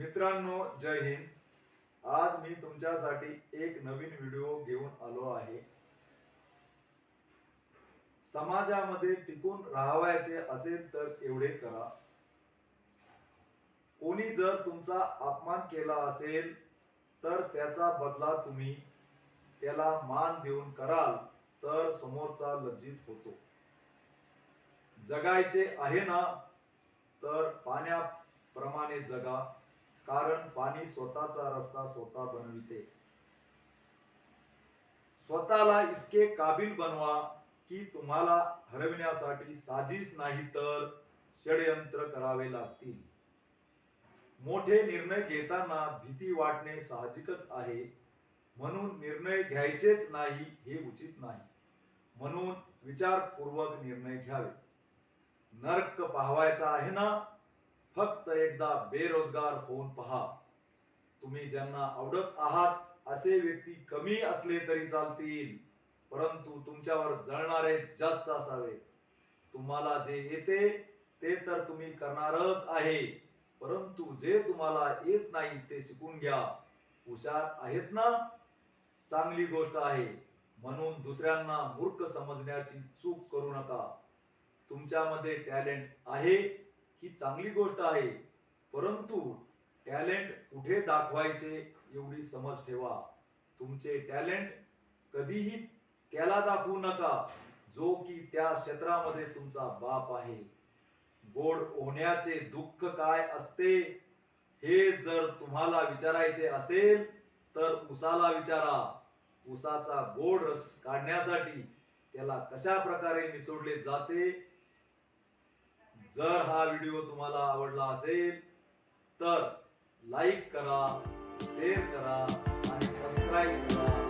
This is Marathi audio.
मित्रांनो जय हिंद. आज मी तुमच्यासाठी एक नवीन व्हिडिओ घेऊन आलो आहे. समाजामध्ये टिकून राहावायचे असेल तर एवढे करा. कोणी जर तुमचा अपमान केला असेल तर त्याचा बदला तुम्ही त्याला मान देऊन कराल तर समोरचा लज्जित होतो. जगायचे आहे ना तर पाण्याप्रमाणे जगा. कारण पाणी स्वतःचा रस्ता स्वतः बनविते. स्वतःला इतके काबिल बनवा की तुम्हाला हरविण्यासाठी साजिश नाही तर षडयंत्र करावे लागतील. मोठे निर्णय घेताना भीती वाटणे साहजिकच आहे. म्हणून निर्णय घ्यायचेच नाही हे उचित नाही. म्हणून विचारपूर्वक निर्णय घ्यावे. नरक पाहवायचा आहे ना? फक्त एकदा बेरोजगार होऊन पहा. तुम्ही ज्यांना आवडत आहात असे व्यक्ती कमी असले तरी चालतील. परंतु तुमच्यावर जळणारे जास्त असावे. तुम्हाला जे येते ते तर तुम्ही करणारच आहे. परंतु जे तुम्हाला येत नाही ते शिकून घ्या. हुशार आहेत ना? चांगली गोष्ट आहे. म्हणून दुसऱ्यांना मूर्ख समजण्याची चूक करू नका. तुमच्यामध्ये टॅलेंट आहे. ही चांगली गोष्ट आहे. परंतु टॅलेंट कुठे दाखवायचे एवढी समज ठेवा. तुमचे टॅलेंट कधीही त्याला दाखवू नका जो की त्या क्षेत्रामध्ये तुमचा बाप आहे. गोड होण्याचे दुःख काय असते हे जर तुम्हाला विचारायचे असेल तर उसाला विचारा. उसाचा गोड रस काढण्यासाठी त्याला कशा प्रकारे निचोडले जाते जर हा व्हिडिओ तुम्हाला आवडला असेल तर लाईक करा शेअर करा आणि सबस्क्राईब करा.